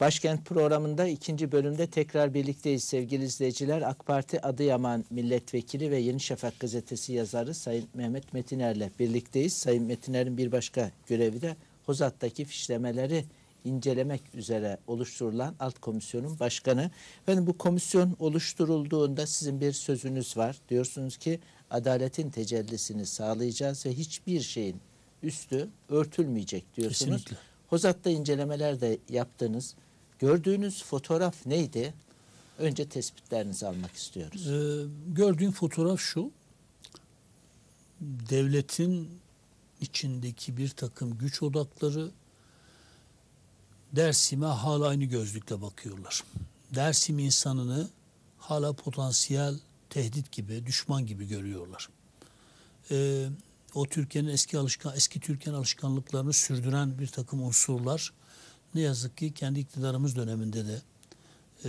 Başkent programında ikinci bölümde tekrar birlikteyiz sevgili izleyiciler. AK Parti Adıyaman Milletvekili ve Yeni Şafak gazetesi yazarı Sayın Mehmet Metiner'le birlikteyiz. Sayın Metiner'in bir başka görevi de Hozat'taki fişlemeleri incelemek üzere oluşturulan alt komisyonun başkanı. Efendim bu komisyon oluşturulduğunda sizin bir sözünüz var. Diyorsunuz ki adaletin tecellisini sağlayacağız ve hiçbir şeyin üstü örtülmeyecek diyorsunuz. Kesinlikle. Hozat'ta incelemeler de yaptınız. Gördüğünüz fotoğraf neydi? Önce tespitlerinizi almak istiyoruz. Ee, gördüğüm fotoğraf şu. Devletin içindeki bir takım güç odakları Dersim'e hala aynı gözlükle bakıyorlar. Dersim insanını hala potansiyel tehdit gibi, düşman gibi görüyorlar. Ee, o Türkiye'nin eski alışkan eski Türkiye'nin alışkanlıklarını sürdüren bir takım unsurlar ne yazık ki kendi iktidarımız döneminde de e,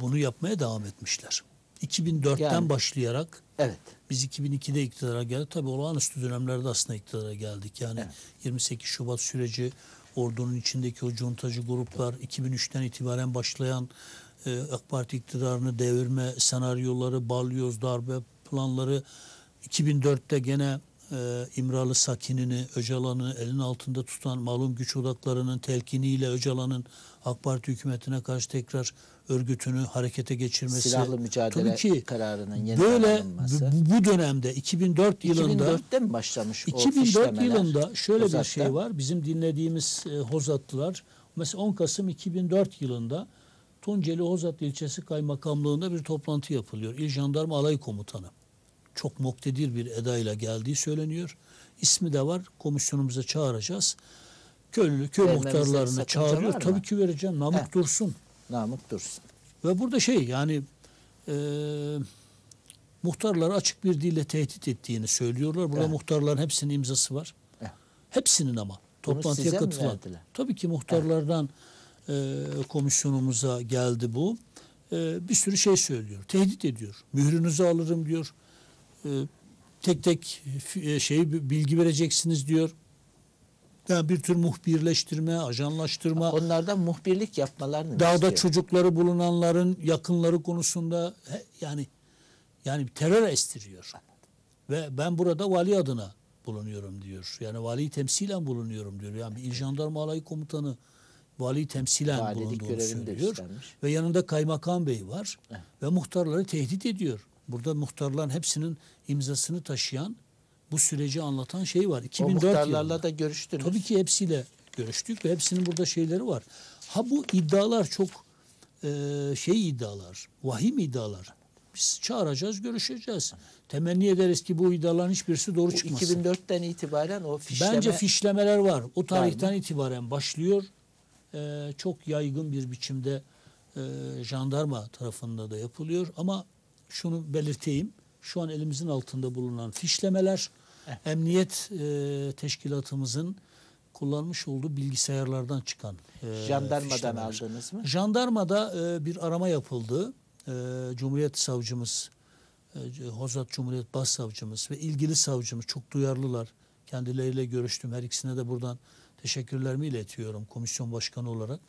bunu yapmaya devam etmişler. 2004'ten Yani- başlayarak Evet. biz 2002'de iktidara geldik. Tabii olağanüstü dönemlerde aslında iktidara geldik. Yani Evet. 28 Şubat süreci, ordunun içindeki o cuntacı gruplar, 2003'ten itibaren başlayan e, AK Parti iktidarını devirme senaryoları, balyoz darbe planları, 2004'te gene e, İmralı Sakin'ini, Öcalan'ı elin altında tutan malum güç odaklarının telkiniyle Öcalan'ın AK Parti hükümetine karşı tekrar örgütünü harekete geçirmesi. Silahlı mücadele Tabii ki kararının yeniden böyle alınması. bu, bu dönemde 2004 yılında 2004'te mi başlamış o 2004 fişlemeler? yılında şöyle Hozat'ta? bir şey var. Bizim dinlediğimiz e, Hozatlılar mesela 10 Kasım 2004 yılında Tunceli Hozat ilçesi kaymakamlığında bir toplantı yapılıyor. İl Jandarma Alay Komutanı. Çok moktedir bir edayla geldiği söyleniyor. İsmi de var. Komisyonumuza çağıracağız. Köylü, köy muhtarlarını çağırıyor. Tabii ki vereceğim. Namık Heh. Dursun. Namık Dursun. Ve burada şey yani e, muhtarları açık bir dille tehdit ettiğini söylüyorlar. Burada Evet. muhtarların hepsinin imzası var. Evet. Hepsinin ama. Toplantıya katılan. Tabii ki muhtarlardan e, komisyonumuza geldi bu. E, bir sürü şey söylüyor. Tehdit ediyor. Mührünüzü alırım diyor. E, tek tek şey bilgi vereceksiniz diyor. Yani bir tür muhbirleştirme, ajanlaştırma. Onlardan muhbirlik yapmalarını Dağda istiyor? çocukları bulunanların yakınları konusunda yani yani terör estiriyor. Ve ben burada vali adına bulunuyorum diyor. Yani valiyi temsilen bulunuyorum diyor. Yani bir il jandarma alayı komutanı valiyi temsilen Valilik bulunduğunu söylüyor. üstlenmiş. Ve yanında kaymakam bey var. Evet. Ve muhtarları tehdit ediyor. Burada muhtarların hepsinin imzasını taşıyan bu süreci anlatan şey var. O 2004 muhtarlarla yılında. da görüştünüz. Tabii ki hepsiyle görüştük ve hepsinin burada şeyleri var. Ha bu iddialar çok e, şey iddialar, vahim iddialar. Biz çağıracağız, görüşeceğiz. Temenni ederiz ki bu iddiaların hiçbirisi doğru Bu çıkmasın. 2004'ten itibaren o fişleme Bence fişlemeler var. O tarihten itibaren başlıyor. E, çok yaygın bir biçimde e, jandarma tarafında da yapılıyor. Ama şunu belirteyim. Şu an elimizin altında bulunan fişlemeler Evet. emniyet e, teşkilatımızın kullanmış olduğu bilgisayarlardan çıkan e, jandarmadan fişlemeler. aldınız mı? Jandarmada e, bir arama yapıldı. E, Cumhuriyet Savcımız, e, Hozat Cumhuriyet Başsavcımız ve ilgili savcımız çok duyarlılar. Kendileriyle görüştüm. Her ikisine de buradan teşekkürlerimi iletiyorum komisyon başkanı olarak.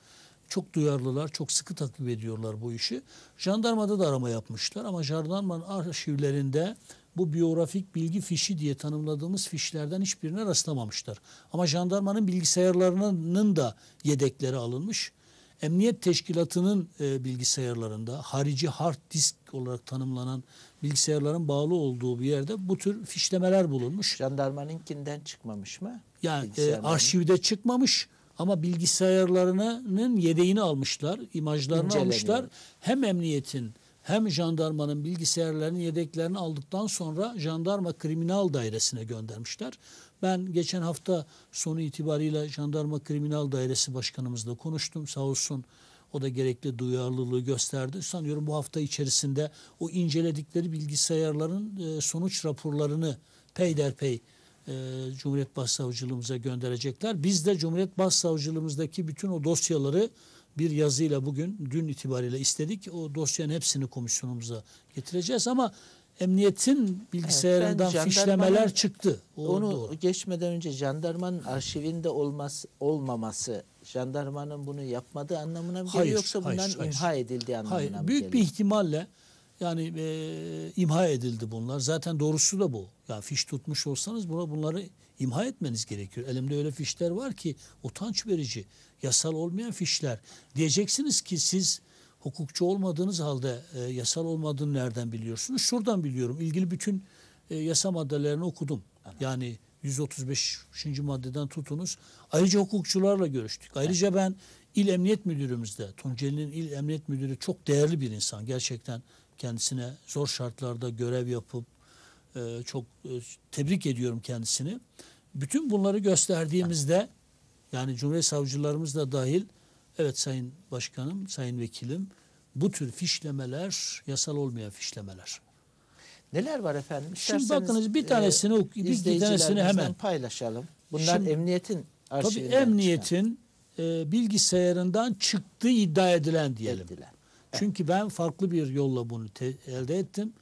Çok duyarlılar, çok sıkı takip ediyorlar bu işi. Jandarmada da arama yapmışlar ama jandarmanın arşivlerinde bu biyografik bilgi fişi diye tanımladığımız fişlerden hiçbirine rastlamamışlar. Ama jandarmanın bilgisayarlarının da yedekleri alınmış. Emniyet Teşkilatı'nın e, bilgisayarlarında harici hard disk olarak tanımlanan bilgisayarların bağlı olduğu bir yerde bu tür fişlemeler bulunmuş. Jandarmanınkinden çıkmamış mı? Yani e, arşivde çıkmamış ama bilgisayarlarının yedeğini almışlar, imajlarını almışlar. Hem emniyetin hem jandarmanın bilgisayarlarının yedeklerini aldıktan sonra jandarma kriminal dairesine göndermişler. Ben geçen hafta sonu itibariyle jandarma kriminal dairesi başkanımızla konuştum. Sağ olsun o da gerekli duyarlılığı gösterdi. Sanıyorum bu hafta içerisinde o inceledikleri bilgisayarların e, sonuç raporlarını peyderpey e, Cumhuriyet Başsavcılığımıza gönderecekler. Biz de Cumhuriyet Başsavcılığımızdaki bütün o dosyaları bir yazıyla bugün dün itibariyle istedik. O dosyanın hepsini komisyonumuza getireceğiz ama emniyetin bilgisayarından jandarmanın- fişlemeler çıktı. O Onu doğru. geçmeden önce jandarmanın arşivinde olması olmaması jandarmanın bunu yapmadığı anlamına mı geliyor Hayır, yoksa bunların hayır, hayır. imha edildiği anlamına Hayır, mı büyük bir geliyor? ihtimalle yani e, imha edildi bunlar. Zaten doğrusu da bu. Ya fiş tutmuş olsanız buna bunları imha etmeniz gerekiyor. Elimde öyle fişler var ki utanç verici, yasal olmayan fişler. Diyeceksiniz ki siz hukukçu olmadığınız halde e, yasal olmadığını nereden biliyorsunuz? Şuradan biliyorum. İlgili bütün e, yasa maddelerini okudum. Yani 135. maddeden tutunuz. Ayrıca hukukçularla görüştük. Ayrıca ben İl Emniyet Müdürümüzde, Tunceli'nin İl Emniyet Müdürü çok değerli bir insan. Gerçekten kendisine zor şartlarda görev yapıp e, çok e, tebrik ediyorum kendisini. Bütün bunları gösterdiğimizde yani Cumhuriyet Savcılarımız da dahil evet Sayın Başkanım, Sayın Vekilim bu tür fişlemeler yasal olmayan fişlemeler. Neler var efendim? Şimdi İsterseniz, bakınız bir tanesini ok- bir tanesini hemen. paylaşalım. Bunlar Şimdi- emniyetin Tabii arşivinden çıkan, emniyetin e, bilgisayarından çıktığı iddia edilen diyelim. edilen. Çünkü ben farklı bir yolla bunu elde ettim.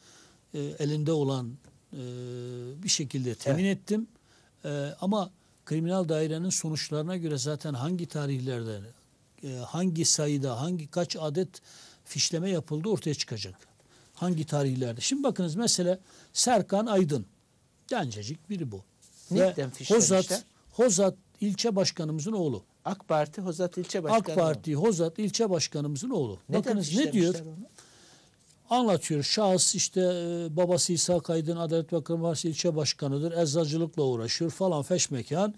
E, elinde olan e, bir şekilde temin ettim. E, ama kriminal dairenin sonuçlarına göre zaten hangi tarihlerde, e, hangi sayıda, hangi kaç adet fişleme yapıldı ortaya çıkacak. Hangi tarihlerde. Şimdi bakınız mesela Serkan Aydın. Gencecik biri bu. Nereden Ve? Hozat, Hozat ilçe başkanımızın oğlu. AK Parti Hozat İlçe Başkanı. AK Parti Hozat ilçe başkanımızın oğlu. Neden Bakınız ne diyor? onu? Anlatıyor. Şahıs işte e, babası İsa Kaydın Adalet Bakanı ilçe başkanıdır. Eczacılıkla uğraşıyor falan feşmekan.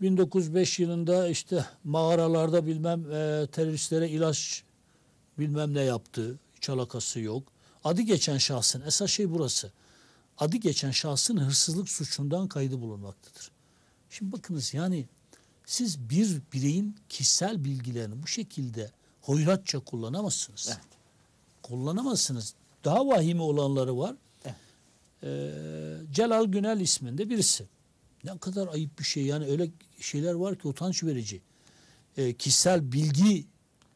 1905 yılında işte mağaralarda bilmem e, teröristlere ilaç bilmem ne yaptı. Hiç alakası yok. Adı geçen şahsın esas şey burası. Adı geçen şahsın hırsızlık suçundan kaydı bulunmaktadır. Şimdi bakınız yani siz bir bireyin kişisel bilgilerini bu şekilde hoyratça kullanamazsınız. Evet. Kullanamazsınız. Daha vahimi olanları var. Evet. Ee, Celal Günel isminde birisi. Ne kadar ayıp bir şey yani öyle şeyler var ki utanç verici. Ee, kişisel bilgi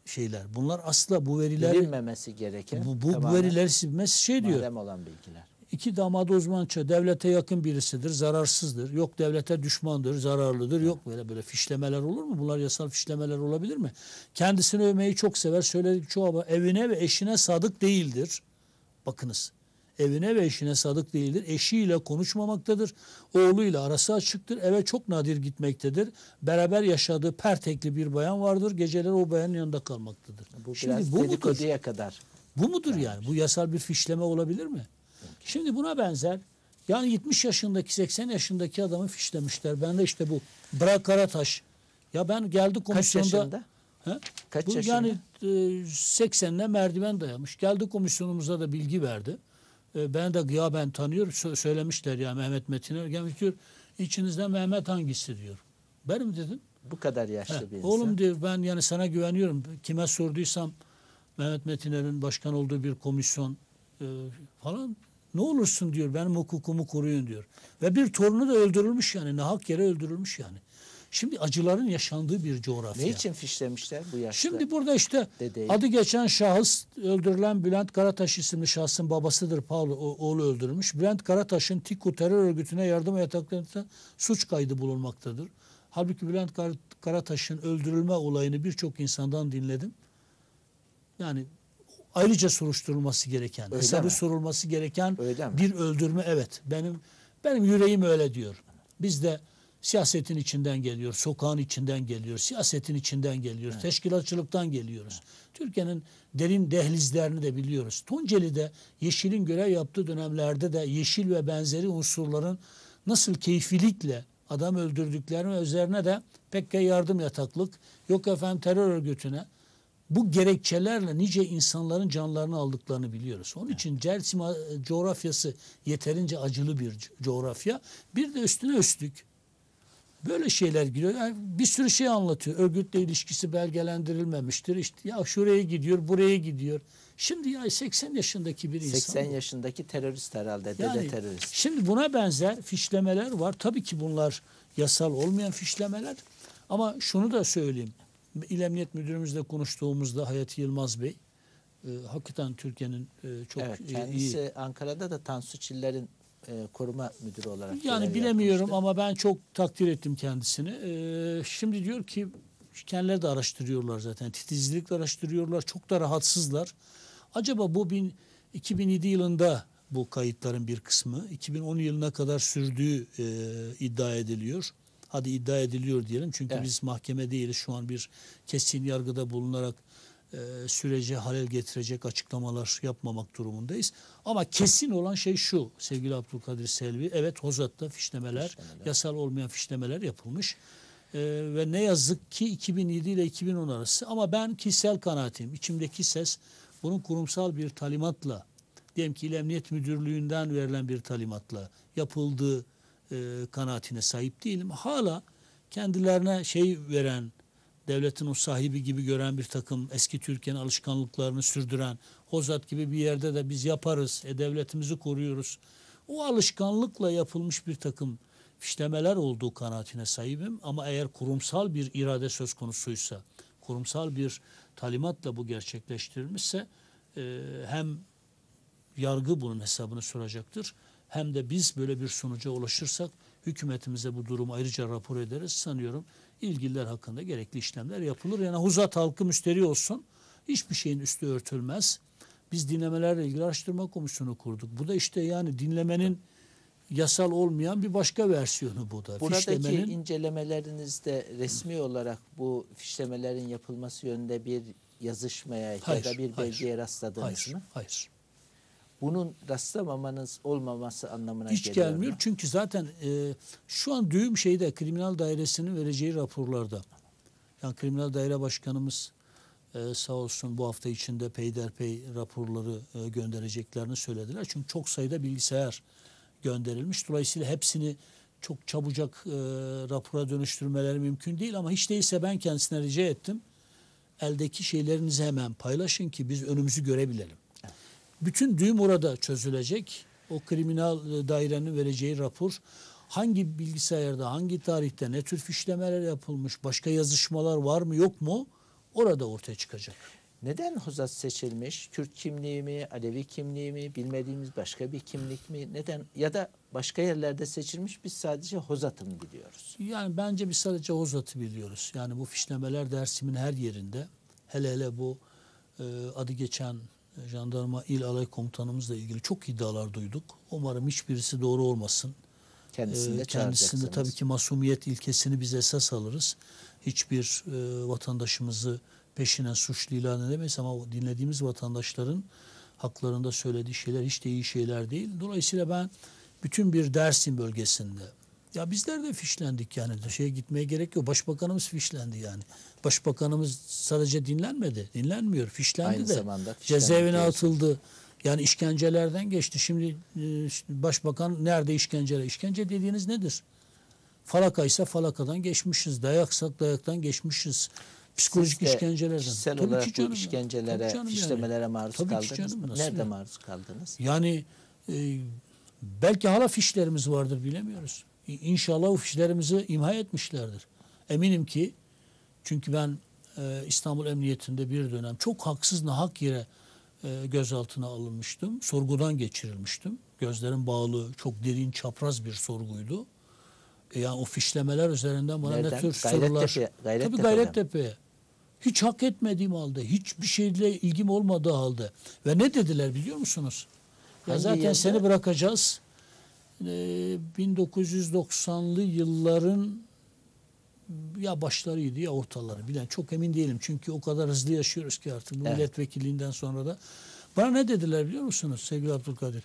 şeyler. Bunlar asla bu verileri Bilinmemesi gereken. bu, bu, bu silmez şey diyor. Madem olan bilgiler. İki damat uzmança devlete yakın birisidir, zararsızdır. Yok devlete düşmandır, zararlıdır. Yok böyle böyle fişlemeler olur mu? Bunlar yasal fişlemeler olabilir mi? Kendisini övmeyi çok sever. Söyledik çoğu ama evine ve eşine sadık değildir. Bakınız. Evine ve eşine sadık değildir. Eşiyle konuşmamaktadır. Oğluyla arası açıktır. Eve çok nadir gitmektedir. Beraber yaşadığı pertekli bir bayan vardır. Geceleri o bayanın yanında kalmaktadır. Bu Şimdi bu mudur? kadar. Bu mudur yani? Bu yasal bir fişleme olabilir mi? Şimdi buna benzer yani 70 yaşındaki 80 yaşındaki adamı fişlemişler. Ben de işte bu Bırak Karataş. Ya ben geldi Kaç komisyonda. yaşında? He? Kaç bu yaşında? yani e, 80'le merdiven dayamış. Geldi komisyonumuza da bilgi verdi. E, ben de ya ben tanıyorum Sö- söylemişler ya Mehmet Metiner gelmiş diyor. İçinizde Mehmet hangisi diyor. Benim dedim. Bu kadar yaşlı He, bir insan. Oğlum diyor ben yani sana güveniyorum. Kime sorduysam Mehmet Metiner'in başkan olduğu bir komisyon e, falan ne olursun diyor benim hukukumu koruyun diyor. Ve bir torunu da öldürülmüş yani nahak yere öldürülmüş yani. Şimdi acıların yaşandığı bir coğrafya. Ne için fişlemişler bu yaşta? Şimdi burada işte Dedeyi. adı geçen şahıs öldürülen Bülent Karataş isimli şahsın babasıdır. Paul oğlu öldürülmüş. Bülent Karataş'ın TİKU terör örgütüne yardım yataklarında suç kaydı bulunmaktadır. Halbuki Bülent Kar- Karataş'ın öldürülme olayını birçok insandan dinledim. Yani ayrıca soruşturulması gereken, Öyle hesabı mi? sorulması gereken Öyle mi? bir öldürme evet. Benim benim yüreğim öyle diyor. Biz de siyasetin içinden geliyor, sokağın içinden geliyor, siyasetin içinden geliyoruz, teşkilatçılıktan geliyoruz. Türkiye'nin derin dehlizlerini de biliyoruz. Tunceli'de Yeşil'in görev yaptığı dönemlerde de Yeşil ve benzeri unsurların nasıl keyfilikle adam öldürdüklerini üzerine de PKK yardım yataklık, yok efendim terör örgütüne bu gerekçelerle nice insanların canlarını aldıklarını biliyoruz. Onun için Celsim e, coğrafyası yeterince acılı bir co- coğrafya. Bir de üstüne üstlük böyle şeyler giriyor. Yani bir sürü şey anlatıyor. Örgütle ilişkisi belgelendirilmemiştir. İşte ya şuraya gidiyor, buraya gidiyor. Şimdi ya 80 yaşındaki bir insan. 80 bu. yaşındaki terörist herhalde. Dede Yani terörist. Şimdi buna benzer fişlemeler var. Tabii ki bunlar yasal olmayan fişlemeler. Ama şunu da söyleyeyim. İl Emniyet Müdürümüzle konuştuğumuzda Hayati Yılmaz Bey e, hakikaten Türkiye'nin e, çok evet, e, kendisi iyi. Ankara'da da Tansu Çiller'in e, koruma müdürü olarak Yani bilemiyorum yapmıştı. ama ben çok takdir ettim kendisini. E, şimdi diyor ki Kendileri de araştırıyorlar zaten. Titizlikle araştırıyorlar. Çok da rahatsızlar. Acaba bu bin, 2007 yılında bu kayıtların bir kısmı 2010 yılına kadar sürdüğü e, iddia ediliyor. Hadi iddia ediliyor diyelim çünkü Evet. biz mahkeme değiliz. Şu an bir kesin yargıda bulunarak e, sürece halel getirecek açıklamalar yapmamak durumundayız. Ama kesin olan şey şu sevgili Abdülkadir Selvi. Evet Hozat'ta fişlemeler, Fişlemeler. yasal olmayan fişlemeler yapılmış. E, ve ne yazık ki 2007 ile 2010 arası ama ben kişisel kanaatim, içimdeki ses bunun kurumsal bir talimatla diyelim ki İl Emniyet Müdürlüğü'nden verilen bir talimatla yapıldığı e, kanaatine sahip değilim. Hala kendilerine şey veren, devletin o sahibi gibi gören bir takım eski Türkiye'nin alışkanlıklarını sürdüren, Hozat gibi bir yerde de biz yaparız, e, devletimizi koruyoruz. O alışkanlıkla yapılmış bir takım fişlemeler olduğu kanaatine sahibim. Ama eğer kurumsal bir irade söz konusuysa, kurumsal bir talimatla bu gerçekleştirilmişse e, hem yargı bunun hesabını soracaktır. Hem de biz böyle bir sonuca ulaşırsak hükümetimize bu durumu ayrıca rapor ederiz. Sanıyorum ilgililer hakkında gerekli işlemler yapılır. Yani huzat halkı müsteri olsun. Hiçbir şeyin üstü örtülmez. Biz dinlemelerle ilgili araştırma komisyonu kurduk. Bu da işte yani dinlemenin yasal olmayan bir başka versiyonu bu da. Buradaki Fişlemenin- incelemelerinizde resmi olarak bu fişlemelerin yapılması yönünde bir yazışmaya Hayır, ya da bir hayır, belgeye rastladınız hayır, mı? hayır. Bunun rastlamamanız olmaması anlamına Hiç geliyor gelmiyor. mu? Çünkü zaten e, şu an düğüm şeyde kriminal dairesinin vereceği raporlarda. Yani kriminal daire başkanımız e, sağ olsun bu hafta içinde peyderpey raporları e, göndereceklerini söylediler. Çünkü çok sayıda bilgisayar gönderilmiş. Dolayısıyla hepsini çok çabucak e, rapora dönüştürmeleri mümkün değil ama hiç değilse ben kendisine rica ettim. Eldeki şeylerinizi hemen paylaşın ki biz önümüzü görebilelim. Bütün düğüm orada çözülecek. O kriminal e, dairenin vereceği rapor hangi bilgisayarda, hangi tarihte, ne tür fişlemeler yapılmış, başka yazışmalar var mı yok mu orada ortaya çıkacak. Neden Hozat seçilmiş? Kürt kimliği mi, Alevi kimliği mi, bilmediğimiz başka bir kimlik mi? Neden? Ya da başka yerlerde seçilmiş biz sadece Hozat'ı mı biliyoruz? Yani bence biz sadece Hozat'ı biliyoruz. Yani bu fişlemeler Dersim'in her yerinde. Hele hele bu e, adı geçen jandarma il alay komutanımızla ilgili çok iddialar duyduk. Umarım hiçbirisi doğru olmasın. Kendisini de Ee, kendisinde tabii ki masumiyet ilkesini biz esas alırız. Hiçbir e, vatandaşımızı peşinen suçlu ilan edemeyiz ama dinlediğimiz vatandaşların haklarında söylediği şeyler hiç de iyi şeyler değil. Dolayısıyla ben bütün bir Dersim bölgesinde ya bizler de fişlendik yani şeye gitmeye gerek yok. Başbakanımız fişlendi yani. Başbakanımız sadece dinlenmedi. Dinlenmiyor. Fişlendi Aynı de. zamanda fişlendi Cezaevine diyorsunuz. atıldı. Yani işkencelerden geçti. Şimdi e, başbakan nerede işkenceler? İşkence dediğiniz nedir? Falakaysa falakadan geçmişiz. Dayaksak dayaktan geçmişiz. Psikolojik Siz de işkencelerden. Kişisel Tabii olarak ki bu canım ya. işkencelere, canım yani. fişlemelere maruz Tabii ki kaldınız canım, mı? Nerede ya? maruz kaldınız? Yani e, belki hala fişlerimiz vardır bilemiyoruz. İnşallah o fişlerimizi imha etmişlerdir. Eminim ki çünkü ben e, İstanbul Emniyetinde bir dönem çok haksız nahak yere e, gözaltına alınmıştım. Sorgudan geçirilmiştim. Gözlerim bağlı, çok derin, çapraz bir sorguydu. E, yani o fişlemeler üzerinden bana Nereden? ne tür Gayrettepe- sorular... Tabii Gayrettepe'den. Gayrettepe'ye. Hiç hak etmediğim halde, hiçbir şeyle ilgim olmadığı halde. Ve ne dediler biliyor musunuz? Ya Hangi zaten yerde? seni bırakacağız. Ee, 1990'lı yılların ya başlarıydı ya ortaları bilen çok emin değilim. Çünkü o kadar hızlı yaşıyoruz ki artık bu Evet. milletvekilliğinden sonra da. Bana ne dediler biliyor musunuz sevgili Abdülkadir?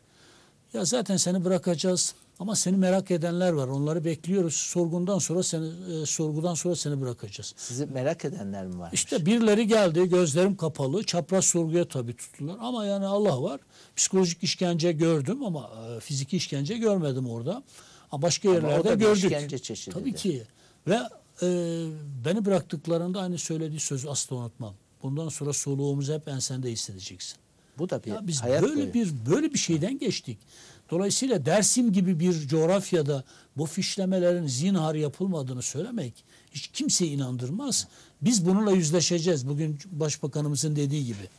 Ya zaten seni bırakacağız ama seni merak edenler var. Onları bekliyoruz. Sorgundan sonra seni e, sorgudan sonra seni bırakacağız. Sizi merak edenler mi varmış? İşte birileri geldi gözlerim kapalı çapraz sorguya tabii tuttular ama yani Allah var psikolojik işkence gördüm ama e, fiziki işkence görmedim orada. Ama başka Ama yerlerde bir gördük. işkence çeşidi. Tabii ki ve e, beni bıraktıklarında aynı söylediği sözü asla unutmam. Bundan sonra soluğumuzu hep ensende hissedeceksin. Bu da bir Ya biz hayat böyle boyu. bir böyle bir şeyden geçtik. Dolayısıyla Dersim gibi bir coğrafyada bu fişlemelerin zinhar yapılmadığını söylemek hiç kimseyi inandırmaz. Biz bununla yüzleşeceğiz. Bugün Başbakanımızın dediği gibi.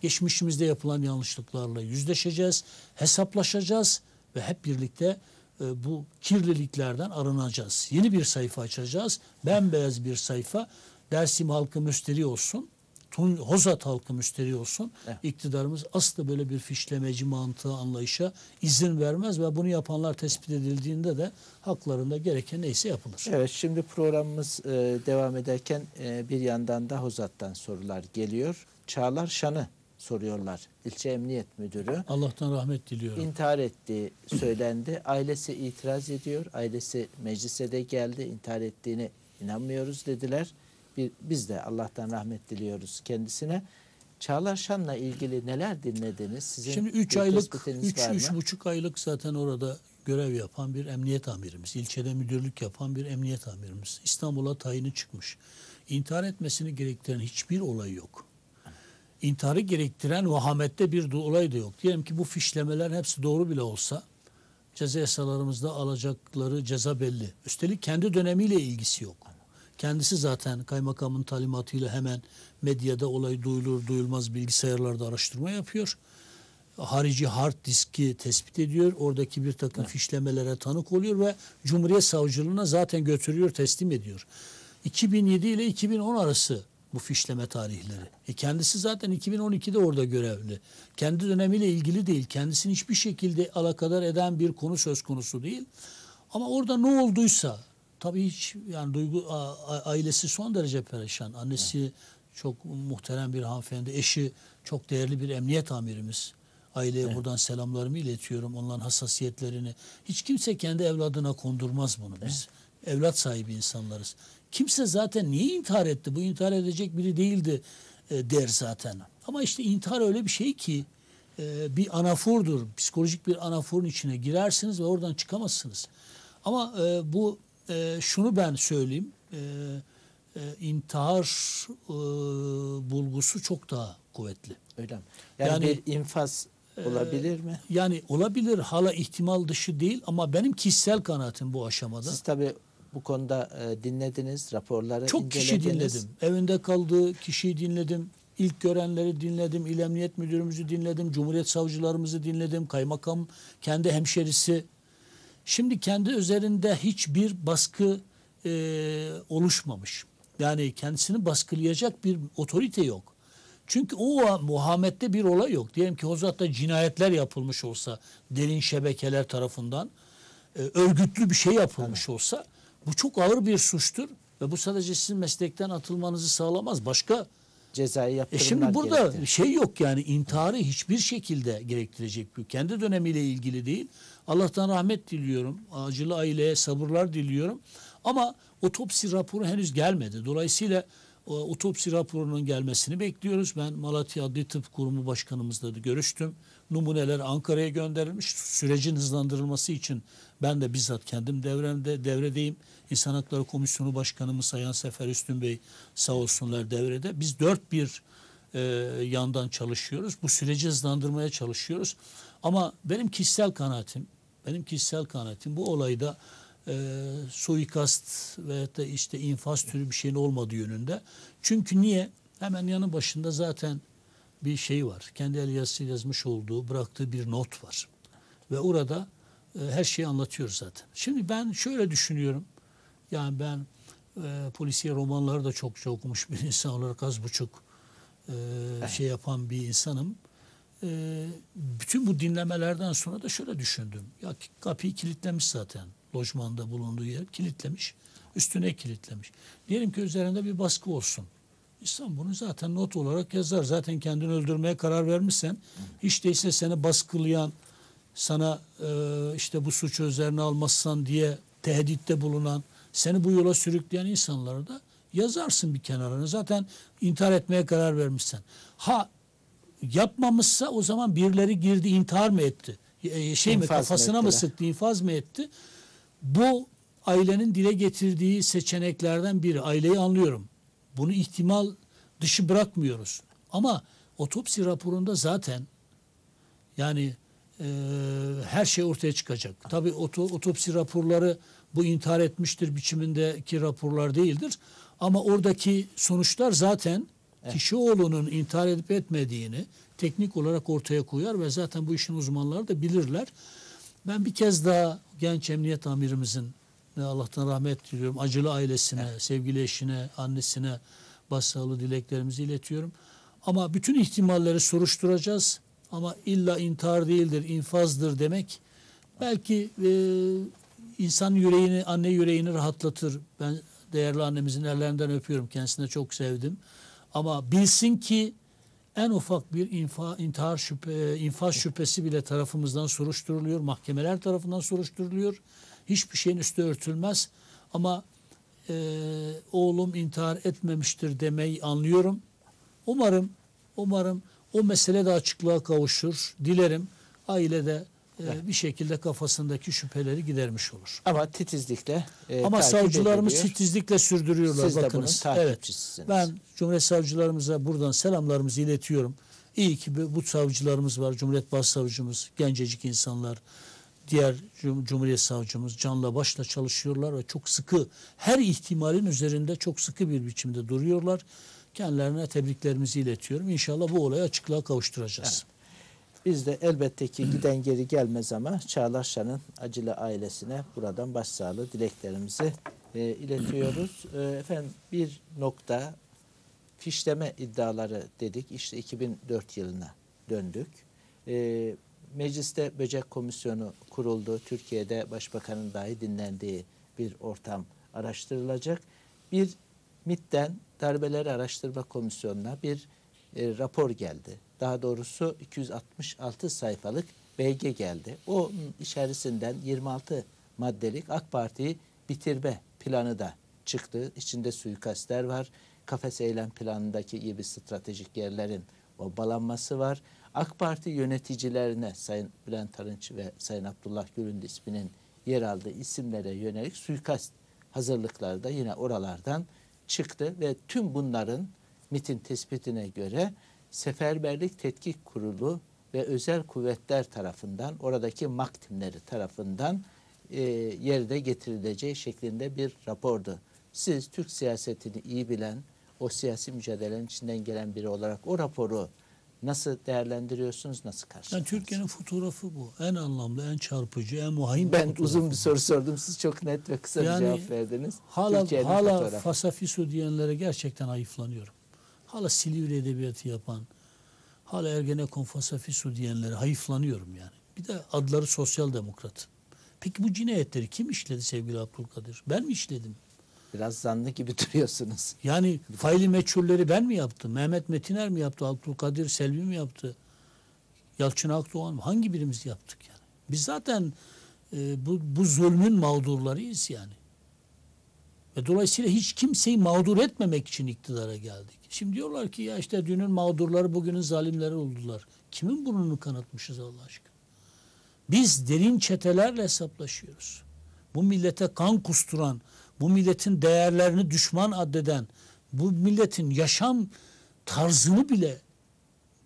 Geçmişimizde yapılan yanlışlıklarla yüzleşeceğiz, hesaplaşacağız ve hep birlikte e, bu kirliliklerden arınacağız. Yeni bir sayfa açacağız. Bembeyaz bir sayfa Dersim halkı müsteri olsun. Tun, Hozat halkı müsteri olsun. Evet. İktidarımız asla böyle bir fişlemeci mantığı anlayışa izin vermez ve bunu yapanlar tespit edildiğinde de haklarında gereken neyse yapılır. Evet şimdi programımız e, devam ederken e, bir yandan da Hozat'tan sorular geliyor. Çağlar Şan'ı soruyorlar. İlçe Emniyet Müdürü. Allah'tan rahmet diliyorum. İntihar ettiği söylendi. Ailesi itiraz ediyor. Ailesi meclise de geldi. İntihar ettiğine inanmıyoruz dediler. Biz de Allah'tan rahmet diliyoruz kendisine. Çağlar Şan'la ilgili neler dinlediniz? Sizin Şimdi 3 bir aylık, tespitiniz 3 var mı? üç buçuk aylık zaten orada görev yapan bir emniyet amirimiz. ilçede müdürlük yapan bir emniyet amirimiz. İstanbul'a tayini çıkmış. İntihar etmesini gerektiren hiçbir olay yok. İntiharı gerektiren vahamette bir olay da yok. Diyelim ki bu fişlemeler hepsi doğru bile olsa ceza yasalarımızda alacakları ceza belli. Üstelik kendi dönemiyle ilgisi yok. Kendisi zaten kaymakamın talimatıyla hemen medyada olay duyulur duyulmaz bilgisayarlarda araştırma yapıyor. Harici hard diski tespit ediyor. Oradaki bir takım fişlemelere tanık oluyor ve Cumhuriyet Savcılığına zaten götürüyor teslim ediyor. 2007 ile 2010 arası bu fişleme tarihleri. E kendisi zaten 2012'de orada görevli. Kendi dönemiyle ilgili değil. Kendisini hiçbir şekilde alakadar eden bir konu söz konusu değil. Ama orada ne olduysa tabii hiç yani duygu a- a- ailesi son derece perişan. Annesi çok muhterem bir hanımefendi. Eşi çok değerli bir emniyet amirimiz. Aileye buradan selamlarımı iletiyorum. Onların hassasiyetlerini. Hiç kimse kendi evladına kondurmaz bunu. Biz evlat sahibi insanlarız. Kimse zaten niye intihar etti? Bu intihar edecek biri değildi e, der zaten. Ama işte intihar öyle bir şey ki e, bir anafordur. Psikolojik bir anaforun içine girersiniz ve oradan çıkamazsınız. Ama e, bu e, şunu ben söyleyeyim. E, e, intihar e, bulgusu çok daha kuvvetli. Öyle mi? Yani, Yani- bir infaz olabilir mi? Yani olabilir hala ihtimal dışı değil ama benim kişisel kanaatim bu aşamada. Siz tabii bu konuda e, dinlediniz, raporları Çok kişi incelediniz. dinledim. Evinde kaldığı kişiyi dinledim. İlk görenleri dinledim. İl Emniyet Müdürümüzü dinledim. Cumhuriyet Savcılarımızı dinledim. Kaymakam kendi hemşerisi. Şimdi kendi üzerinde hiçbir baskı e, oluşmamış. Yani kendisini baskılayacak bir otorite yok. Çünkü o Muhammed'de bir olay yok. Diyelim ki Hozat'ta cinayetler yapılmış olsa derin şebekeler tarafından e, örgütlü bir şey yapılmış olsa bu çok ağır bir suçtur ve bu sadece sizin meslekten atılmanızı sağlamaz. Başka Cezai e yaptırımlar şimdi burada gerektirir. şey yok yani intiharı hiçbir şekilde gerektirecek bir kendi dönemiyle ilgili değil. Allah'tan rahmet diliyorum. Acılı aileye sabırlar diliyorum. Ama otopsi raporu henüz gelmedi. Dolayısıyla o otopsi raporunun gelmesini bekliyoruz. Ben Malatya Adli Tıp Kurumu Başkanımızla da görüştüm. Numuneler Ankara'ya gönderilmiş. Sürecin hızlandırılması için ben de bizzat kendim devremde devredeyim. İnsan Hakları Komisyonu Başkanımız Sayın Sefer Üstün Bey sağ olsunlar devrede. Biz dört bir e, yandan çalışıyoruz. Bu süreci hızlandırmaya çalışıyoruz. Ama benim kişisel kanaatim, benim kişisel kanaatim bu olayda e, suikast ve da işte infaz türü bir şeyin olmadığı yönünde. Çünkü niye? Hemen yanı başında zaten bir şey var. Kendi el yazısıyla yazmış olduğu, bıraktığı bir not var. Ve orada e, her şeyi anlatıyor zaten. Şimdi ben şöyle düşünüyorum. Yani ben e, polisiye romanları da çokça okumuş bir insan olarak az buçuk e, şey yapan bir insanım. E, bütün bu dinlemelerden sonra da şöyle düşündüm. Ya kapıyı kilitlemiş zaten. Lojmanda bulunduğu yer kilitlemiş. Üstüne kilitlemiş. Diyelim ki üzerinde bir baskı olsun. İnsan bunu zaten not olarak yazar. Zaten kendini öldürmeye karar vermişsen hiç değilse seni baskılayan, sana e, işte bu suçu üzerine almazsan diye tehditte bulunan, seni bu yola sürükleyen insanları da yazarsın bir kenarına. Zaten intihar etmeye karar vermişsen. Ha yapmamışsa o zaman birileri girdi intihar mı etti? E, şey mi İnfaz mı kafasına mı ettiler? sıktı, infaz mı etti? Bu ailenin dile getirdiği seçeneklerden biri. Aileyi anlıyorum. Bunu ihtimal dışı bırakmıyoruz. Ama otopsi raporunda zaten yani e, her şey ortaya çıkacak. Tabii oto, otopsi raporları bu intihar etmiştir biçimindeki raporlar değildir. Ama oradaki sonuçlar zaten Kişioğlu'nun intihar edip etmediğini teknik olarak ortaya koyar ve zaten bu işin uzmanları da bilirler. Ben bir kez daha genç emniyet amirimizin e, Allah'tan rahmet diliyorum. Acılı ailesine, sevgili eşine, annesine başsağlığı dileklerimizi iletiyorum. Ama bütün ihtimalleri soruşturacağız. Ama illa intihar değildir, infazdır demek belki e, insan yüreğini, anne yüreğini rahatlatır. Ben değerli annemizin ellerinden öpüyorum. Kendisine çok sevdim. Ama bilsin ki en ufak bir infa, intihar şüphe, infaz şüphesi bile tarafımızdan soruşturuluyor. Mahkemeler tarafından soruşturuluyor. Hiçbir şeyin üstü örtülmez. Ama e, oğlum intihar etmemiştir demeyi anlıyorum. Umarım, umarım o mesele de açıklığa kavuşur. Dilerim ailede e, bir şekilde kafasındaki şüpheleri gidermiş olur. Ama titizlikle e, Ama savcılarımız ediliyor. titizlikle sürdürüyorlar Siz de bunun bakınız. Evet. Ben Cumhuriyet savcılarımıza buradan selamlarımızı iletiyorum. İyi ki bu savcılarımız var. Cumhuriyet Başsavcımız, gencecik insanlar, diğer Cum- Cumhuriyet Savcımız canla başla çalışıyorlar ve çok sıkı, her ihtimalin üzerinde çok sıkı bir biçimde duruyorlar. Kendilerine tebriklerimizi iletiyorum. İnşallah bu olayı açıklığa kavuşturacağız. Biz de elbette ki giden geri gelmez ama Çağlar Şan'ın acılı ailesine buradan başsağlığı dileklerimizi e, iletiyoruz. E, efendim bir nokta fişleme iddiaları dedik. İşte 2004 yılına döndük. E, mecliste böcek komisyonu kuruldu. Türkiye'de başbakanın dahi dinlendiği bir ortam araştırılacak. Bir MİT'ten Darbeleri Araştırma Komisyonu'na bir e, rapor geldi. Daha doğrusu 266 sayfalık belge geldi. Onun içerisinden 26 maddelik AK Parti bitirme planı da çıktı. İçinde suikastler var. Kafes eylem planındaki gibi stratejik yerlerin obalanması var. AK Parti yöneticilerine Sayın Bülent Arınç ve Sayın Abdullah Gül'ün isminin yer aldığı isimlere yönelik suikast hazırlıkları da yine oralardan çıktı ve tüm bunların MIT'in tespitine göre Seferberlik Tetkik Kurulu ve özel kuvvetler tarafından oradaki MAK timleri tarafından e, yerde getirileceği şeklinde bir rapordu. Siz Türk siyasetini iyi bilen, o siyasi mücadelenin içinden gelen biri olarak o raporu nasıl değerlendiriyorsunuz, nasıl Yani karşılıyorsunuz? Türkiye'nin fotoğrafı bu. En anlamlı, en çarpıcı, en muhim Ben fotoğrafı uzun bir soru sordum. Siz çok net ve kısa Yani bir cevap verdiniz. Hala hala fotoğrafı. fasafiso diyenlere gerçekten hayıflanıyorum. Hala Silivri edebiyatı yapan, hala Ergenekon fasafiso diyenlere hayıflanıyorum yani. Bir de adları sosyal demokrat. Peki bu cinayetleri kim işledi sevgili Abdülkadir? Ben mi işledim? Biraz zanlı gibi duruyorsunuz. Yani faili meçhulleri ben mi yaptım? Mehmet Metiner mi yaptı? Abdülkadir Selvi mi yaptı? Yalçın Akdoğan mı? Hangi birimiz yaptık yani? Biz zaten e, bu, bu zulmün mağdurlarıyız yani. Ve dolayısıyla hiç kimseyi mağdur etmemek için iktidara geldik. Şimdi diyorlar ki ya işte dünün mağdurları bugünün zalimleri oldular. Kimin burnunu kanatmışız Allah aşkına? Biz derin çetelerle hesaplaşıyoruz. Bu millete kan kusturan, bu milletin değerlerini düşman addeden, bu milletin yaşam tarzını bile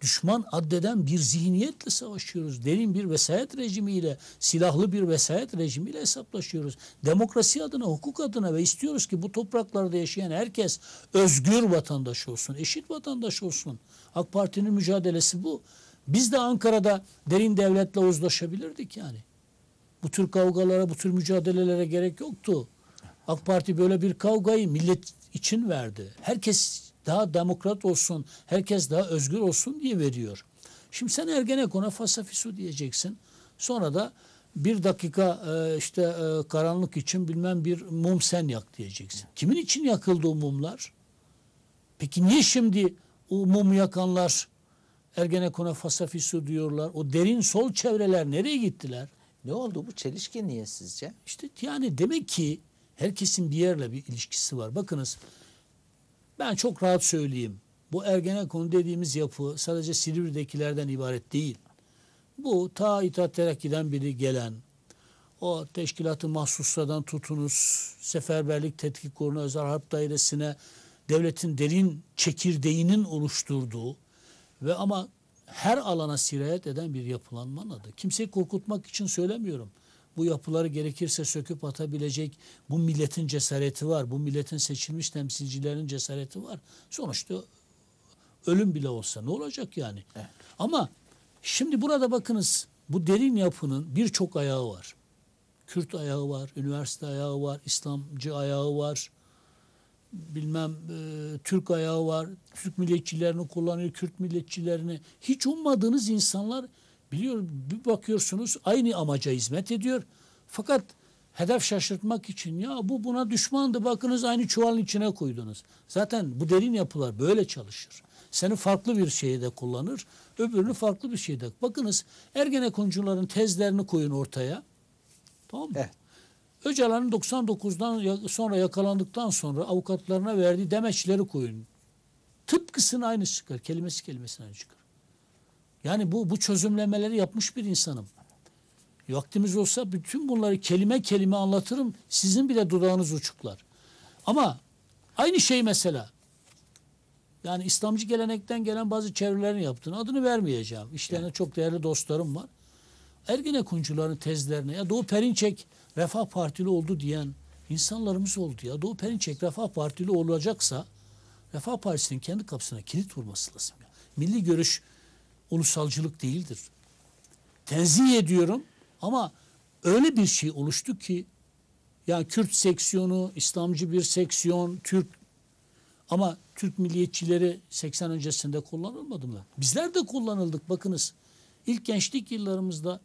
düşman addeden bir zihniyetle savaşıyoruz. Derin bir vesayet rejimiyle, silahlı bir vesayet rejimiyle hesaplaşıyoruz. Demokrasi adına, hukuk adına ve istiyoruz ki bu topraklarda yaşayan herkes özgür vatandaş olsun, eşit vatandaş olsun. AK Parti'nin mücadelesi bu. Biz de Ankara'da derin devletle uzlaşabilirdik yani. Bu tür kavgalara, bu tür mücadelelere gerek yoktu. AK Parti böyle bir kavgayı millet için verdi. Herkes daha demokrat olsun, herkes daha özgür olsun diye veriyor. Şimdi sen Ergenekon'a fasafisu diyeceksin. Sonra da bir dakika e, işte e, karanlık için bilmem bir mum sen yak diyeceksin. Kimin için yakıldı o mumlar? Peki niye şimdi o mumu yakanlar Ergenekon'a fasafisu diyorlar? O derin sol çevreler nereye gittiler? Ne oldu bu çelişki niye sizce? İşte yani demek ki herkesin bir yerle bir ilişkisi var. Bakınız ben çok rahat söyleyeyim. Bu Ergenekon dediğimiz yapı sadece Silivri'dekilerden ibaret değil. Bu ta İttihat Terakki'den biri gelen, o teşkilatı mahsuslardan tutunuz, seferberlik tetkik kurulu özel harp dairesine devletin derin çekirdeğinin oluşturduğu ve ama her alana sirayet eden bir yapılanmanın adı. Kimseyi korkutmak için söylemiyorum. Bu yapıları gerekirse söküp atabilecek bu milletin cesareti var. Bu milletin seçilmiş temsilcilerin cesareti var. Sonuçta ölüm bile olsa ne olacak yani? Evet. Ama şimdi burada bakınız bu derin yapının birçok ayağı var. Kürt ayağı var, üniversite ayağı var, İslamcı ayağı var. Bilmem e, Türk ayağı var. Türk milliyetçilerini kullanıyor, Kürt milliyetçilerini. Hiç ummadığınız insanlar biliyor bir bakıyorsunuz aynı amaca hizmet ediyor. Fakat hedef şaşırtmak için ya bu buna düşmandı bakınız aynı çuvalın içine koydunuz. Zaten bu derin yapılar böyle çalışır. Seni farklı bir şeyde kullanır, öbürünü farklı bir şeyde. Bakınız Ergenekoncuların tezlerini koyun ortaya. Tamam mı? Evet. Öcalan'ın 99'dan ya- sonra yakalandıktan sonra avukatlarına verdiği demeçleri koyun. Tıpkısının aynısı çıkar. Kelimesi kelimesine aynı çıkar. Yani bu bu çözümlemeleri yapmış bir insanım. Vaktimiz olsa bütün bunları kelime kelime anlatırım. Sizin bile dudağınız uçuklar. Ama aynı şey mesela. Yani İslamcı gelenekten gelen bazı çevrelerin yaptığını adını vermeyeceğim. İşlerinde çok değerli dostlarım var. Ergenekoncuların tezlerine ya Doğu Perinçek Refah Partili oldu diyen insanlarımız oldu ya. Doğu Perinçek Refah Partili olacaksa Refah Partisi'nin kendi kapısına kilit vurması lazım. Ya. Milli görüş ulusalcılık değildir. Tenzih ediyorum ama öyle bir şey oluştu ki yani Kürt seksiyonu, İslamcı bir seksiyon, Türk ama Türk milliyetçileri 80 öncesinde kullanılmadı mı? Bizler de kullanıldık bakınız. İlk gençlik yıllarımızda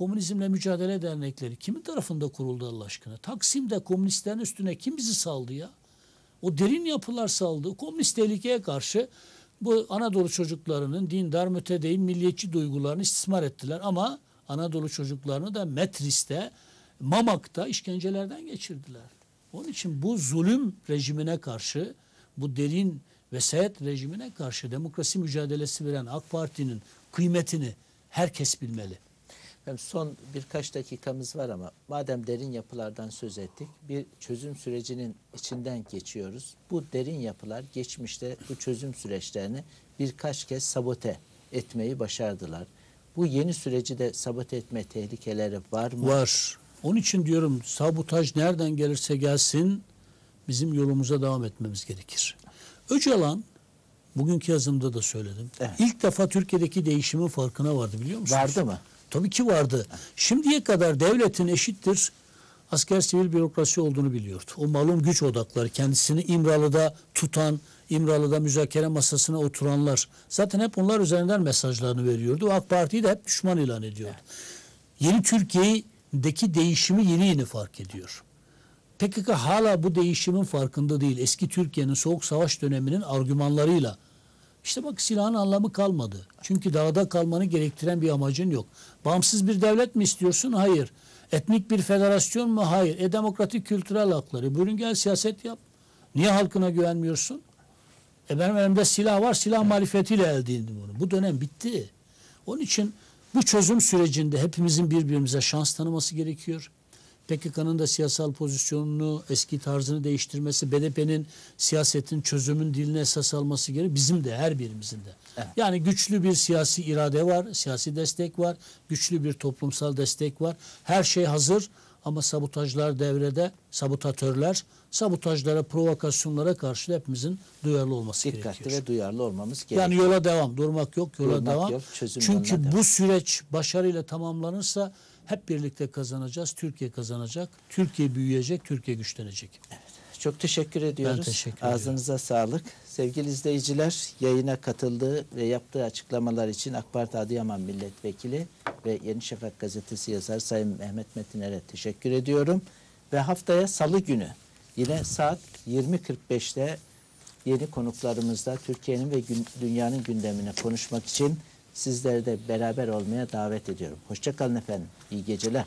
Komünizmle Mücadele Dernekleri kimin tarafında kuruldu Allah aşkına? Taksim'de komünistlerin üstüne kim bizi saldı ya? O derin yapılar saldı. Komünist tehlikeye karşı bu Anadolu çocuklarının dindar, mütedeyyin, milliyetçi duygularını istismar ettiler. Ama Anadolu çocuklarını da Metris'te, Mamak'ta işkencelerden geçirdiler. Onun için bu zulüm rejimine karşı, bu derin vesayet rejimine karşı demokrasi mücadelesi veren AK Parti'nin kıymetini herkes bilmeli. Hem son birkaç dakikamız var ama madem derin yapılardan söz ettik, bir çözüm sürecinin içinden geçiyoruz. Bu derin yapılar geçmişte bu çözüm süreçlerini birkaç kez sabote etmeyi başardılar. Bu yeni süreci de sabote etme tehlikeleri var mı? Var. Onun için diyorum sabotaj nereden gelirse gelsin bizim yolumuza devam etmemiz gerekir. Öcalan bugünkü yazımda da söyledim. Evet. İlk defa Türkiye'deki değişimin farkına vardı biliyor musunuz? Vardı mı? Tabii ki vardı. Şimdiye kadar devletin eşittir asker sivil bürokrasi olduğunu biliyordu. O malum güç odakları kendisini İmralı'da tutan, İmralı'da müzakere masasına oturanlar zaten hep onlar üzerinden mesajlarını veriyordu. AK Parti'yi de hep düşman ilan ediyordu. Yeni Türkiye'deki değişimi yeni yeni fark ediyor. PKK hala bu değişimin farkında değil. Eski Türkiye'nin soğuk savaş döneminin argümanlarıyla. İşte bak silahın anlamı kalmadı. Çünkü dağda kalmanı gerektiren bir amacın yok. Bağımsız bir devlet mi istiyorsun? Hayır. Etnik bir federasyon mu? Hayır. E demokratik kültürel hakları. Buyurun gel siyaset yap. Niye halkına güvenmiyorsun? E benim elimde silah var. Silah marifetiyle elde edildim bunu. Bu dönem bitti. Onun için bu çözüm sürecinde hepimizin birbirimize şans tanıması gerekiyor. PKK'nın da siyasal pozisyonunu, eski tarzını değiştirmesi, BDP'nin siyasetin çözümün diline esas alması gerekiyor. Bizim de her birimizin de. Evet. Yani güçlü bir siyasi irade var, siyasi destek var, güçlü bir toplumsal destek var. Her şey hazır ama sabotajlar devrede, sabotatörler, sabotajlara, provokasyonlara karşı hepimizin duyarlı olması Dikkatli gerekiyor. ve duyarlı olmamız gerekiyor. Yani yola devam, durmak yok, yola Durmak devam. yok, Çünkü bu devam. süreç başarıyla tamamlanırsa hep birlikte kazanacağız. Türkiye kazanacak, Türkiye büyüyecek, Türkiye güçlenecek. Çok teşekkür ediyoruz. teşekkür ediyorum. Ağzınıza sağlık. Sevgili izleyiciler, yayına katıldığı ve yaptığı açıklamalar için AK Parti Adıyaman Milletvekili ve Yeni Şafak Gazetesi yazarı Sayın Mehmet Metiner'e teşekkür ediyorum. Ve haftaya Salı günü yine saat 20.45'te yeni konuklarımızla Türkiye'nin ve dünyanın gündemine konuşmak için sizleri de beraber olmaya davet ediyorum. Hoşçakalın efendim. İyi geceler.